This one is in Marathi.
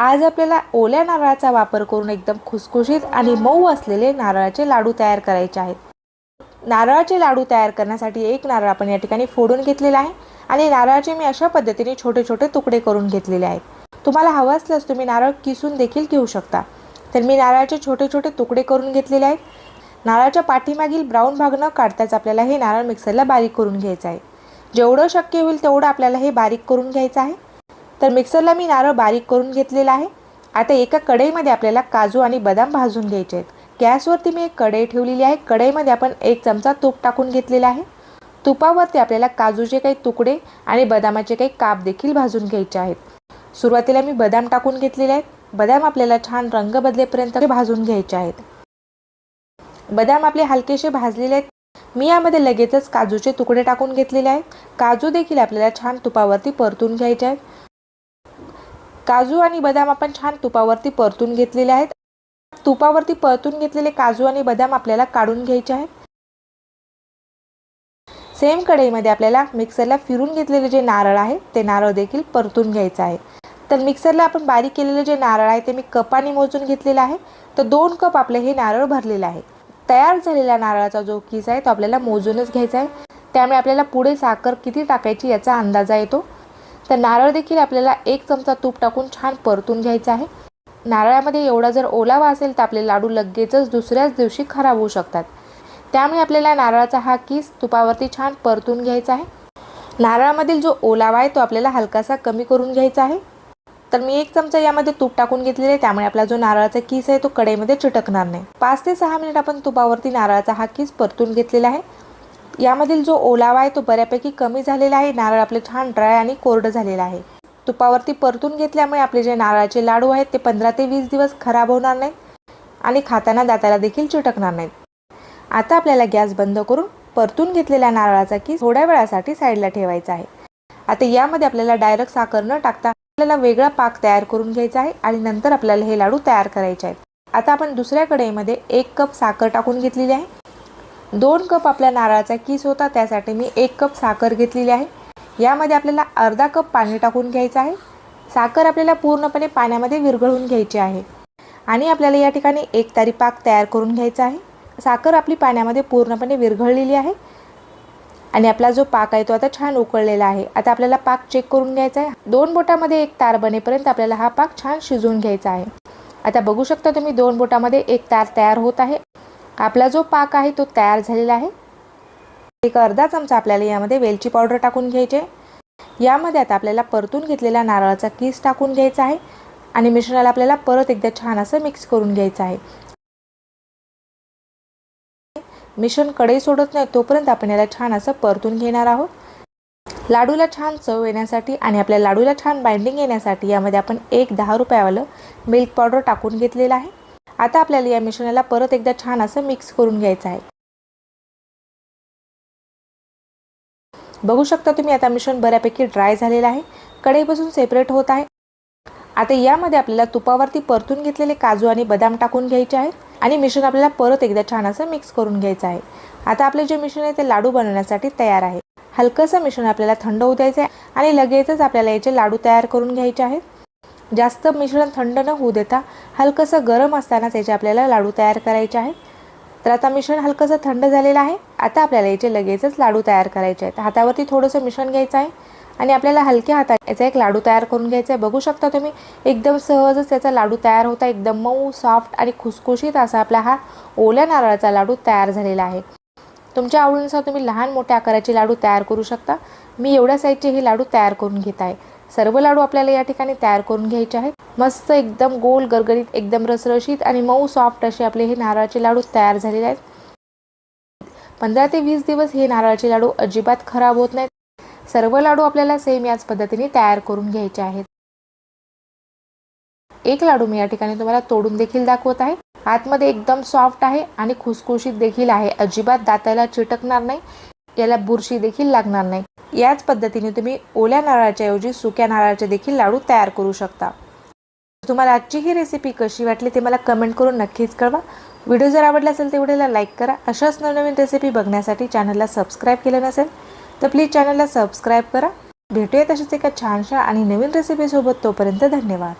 आज आपल्याला ओल्या नारळाचा वापर करून एकदम खुसखुशीत आणि मऊ असलेले नारळाचे लाडू तयार करायचे आहेत. नारळाचे लाडू तयार करण्यासाठी एक नारळ आपण या ठिकाणी फोडून घेतलेला आहे आणि नारळाचे मी अशा पद्धतीने छोटे छोटे तुकडे करून घेतलेले आहेत. तुम्हाला हवं असल्यास तुम्ही नारळ किसून देखील घेऊ शकता. तर मी नारळाचे छोटे छोटे तुकडे करून घेतलेले आहेत. नारळाच्या पाठीमागील ब्राऊन भाग न काढताच आपल्याला हे नारळ मिक्सरला बारीक करून घ्यायचं आहे. जेवढं शक्य होईल तेवढं आपल्याला हे बारीक करून घ्यायचं आहे. तर मिक्सरला मी नारळ बारीक करून घेतलेला आहे. आता एका कढईमध्ये आपल्याला काजू आणि बदाम भाजून घ्यायचे आहेत. गॅसवरती मी एक कढई ठेवलेली आहे. कढईमध्ये आपण एक चमचा तूप टाकून घेतलेला आहे. तुपावरती आपल्याला काजूचे काही तुकडे आणि बदामाचे काही काप देखील भाजून घ्यायचे आहेत. सुरुवातीला मी बदाम टाकून घेतलेले आहेत. बदाम आपल्याला छान रंग बदलेपर्यंत भाजून घ्यायचे आहेत. बदाम आपले हलकेसे भाजलेले आहेत. मी यामध्ये लगेचच काजूचे तुकडे टाकून घेतलेले आहेत. काजू देखील आपल्याला छान तुपावरती परतून घ्यायचे आहेत. काजू आणि बदाम आपण छान तुपावरती परतून घेतलेले आहेत. तुपावरती परतून घेतलेले काजू आणि बदाम आपल्याला काढून घ्यायचे आहेत. सेम कढईमध्ये आपल्याला मिक्सरला फिरून घेतलेले जे नारळ आहे ते नारळ देखील परतून घ्यायचं आहे. तर मिक्सरला आपण बारीक केलेले जे नारळ आहे ते मी कपाने मोजून घेतलेलं आहे. तर दोन कप आपले हे नारळ भरलेलं आहे. तयार झालेल्या नारळाचा जो किस आहे तो आपल्याला मोजूनच घ्यायचा आहे. त्यामुळे आपल्याला पुढे साखर किती टाकायची याचा अंदाजा येतो. तर नारळ देखील आपल्याला एक चमचा तूप टाकून छान परतून घ्यायचा आहे. नारळामध्ये एवढा जर ओलावा असेल तर आपले लाडू लगेचच दुसऱ्याच दिवशी खराब होऊ शकतात. त्यामुळे आपल्याला नारळाचा हा किस तुपावरती छान परतून घ्यायचा आहे. नारळामधील जो ओलावा आहे तो आपल्याला हलकासा कमी करून घ्यायचा आहे. तर मी एक चमचा यामध्ये तूप टाकून घेतलेले आहे. त्यामुळे आपला जो नारळाचा किस आहे तो कढईमध्ये चिटकणार नाही. पाच ते सहा मिनिट आपण तुपावरती नारळाचा हा किस परतून घेतलेला आहे. यामधील जो ओलावा आहे तो बऱ्यापैकी कमी झालेला आहे. नारळ आपले छान ड्राय आणि कोरडं झालेलं आहे. तुपावरती परतून घेतल्यामुळे आपले जे नारळाचे लाडू आहेत ते पंधरा ते वीस दिवस खराब होणार नाहीत आणि खाताना दाताला देखील चिटकणार नाहीत. आता आपल्याला गॅस बंद करून परतून घेतलेल्या नारळाचा की थोड्या वेळासाठी साईडला ठेवायचा आहे. आता यामध्ये आपल्याला डायरेक्ट साखर न टाकता आपल्याला वेगळा पाक तयार करून घ्यायचा आहे आणि नंतर आपल्याला हे लाडू तयार करायचे आहेत. आता आपण दुसऱ्या कढईमध्ये एक कप साखर टाकून घेतलेली आहे. दोन कप आपल्या नारळाचा किस होता त्यासाठी मी एक कप साखर घेतलेली आहे. यामध्ये आपल्याला अर्धा कप पाणी टाकून घ्यायचं आहे. साखर आपल्याला पूर्णपणे पाण्यामध्ये विरघळून घ्यायची आहे. आणि आपल्याला या ठिकाणी एक तारी पाक तयार करून घ्यायचा आहे. साखर आपली पाण्यामध्ये पूर्णपणे विरघळलेली आहे. आणि आपला जो पाक आहे तो आता छान उकळलेला आहे. आता आपल्याला पाक चेक करून घ्यायचा आहे. दोन बोटामध्ये एक तार बनेपर्यंत आपल्याला हा पाक छान शिजवून घ्यायचा आहे. आता बघू शकता तुम्ही दोन बोटामध्ये एक तार तयार होत आहे. आपला जो पाक आहे तो तयार झालेला आहे. एक अर्धा चमचा आपल्याला यामध्ये वेलची पावडर टाकून घ्यायचे यामध्ये आता आपल्याला परतून घेतलेला नारळाचा किस टाकून घ्यायचा आहे आणि मिश्रणाला आपल्याला परत एकदा छान असं मिक्स करून घ्यायचं आहे. मिश्रण कढई सोडत नाही तोपर्यंत आपण याला छान असं परतून घेणार आहोत. लाडूला छान चव येण्यासाठी आणि आपल्या लाडूला छान बाइंडिंग येण्यासाठी यामध्ये आपण एक दहा रुपयावालं मिल्क पावडर टाकून घेतलेलं आहे. आता आपल्याला या मिश्रणाला परत एकदा छान असं मिक्स करून घ्यायचं आहे. बघू शकता तुम्ही आता मिश्रण बऱ्यापैकी ड्राय झालेलं आहे. कढईपासून सेपरेट होत आहे. आता यामध्ये आपल्याला तुपावरती परतून घेतलेले काजू आणि बदाम टाकून घ्यायचे आहेत आणि मिश्रण आपल्याला परत एकदा छान असं मिक्स करून घ्यायचं आहे. आता आपले जे मिश्रण आहे ते लाडू बनवण्यासाठी तयार आहे. हलकंसं मिश्रण आपल्याला थंड होऊ द्यायचं आहे आणि लगेचच आपल्याला याचे लाडू तयार करून घ्यायचे आहेत. जास्त मिश्रण थंड न होऊ देता हलकंसं गरम असतानाच याचे आपल्याला लाडू तयार करायचे आहेत. तर आता मिश्रण हलकंसं थंड झालेलं आहे. आता आपल्याला याचे लगेचच लाडू तयार करायचे आहेत. हातावरती थोडंसं मिश्रण घ्यायचं आहे आणि आपल्याला हलक्या हातात याचा एक लाडू तयार करून घ्यायचा आहे. बघू शकता तुम्ही एकदम सहजच त्याचा लाडू तयार होता एकदम मऊ सॉफ्ट आणि खुसखुशीत असा आपला हा ओल्या नारळाचा लाडू तयार झालेला आहे. तुमच्या आवडीनुसार तुम्ही लहान मोठ्या आकाराचे लाडू तयार करू शकता. मी एवढ्या साईजचे हे लाडू तयार करून घेत आहे. सर्व लाडू आपल्याला या ठिकाणी तयार करून घ्यायचे आहेत. मस्त एकदम गोल गरगरीत एकदम रसरशीत आणि मऊ सॉफ्ट असे आपले हे नारळाचे लाडू तयार झालेले आहेत. पंधरा ते वीस दिवस हे नारळाचे लाडू अजिबात खराब होत नाहीत. सर्व लाडू आपल्याला सेम याच पद्धतीने तयार करून घ्यायचे आहेत. एक लाडू मी या ठिकाणी तुम्हाला तोडून देखील दाखवत आहे. आतमध्ये एकदम सॉफ्ट आहे आणि खुसखुशीत देखील आहे. अजिबात दाताला चिटकणार नाही. याला बुरशी देखील लागणार नाही. याच पद्धतीने तुम्ही ओल्या नारळाच्या ऐवजी सुक्या नारळाचे देखील लाडू तयार करू शकता. तुम्हाला आजची ही रेसिपी कशी वाटली ते मला कमेंट करून नक्कीच कळवा. व्हिडिओ जर आवडला असेल तर व्हिडिओला लाईक करा. अशाच नवनवीन रेसिपी बघण्यासाठी चॅनलला सबस्क्राईब केलं नसेल तर प्लीज चॅनलला सबस्क्राईब करा. भेटूया तशाच एका छानशा आणि नवीन रेसिपीसोबत तोपर्यंत धन्यवाद.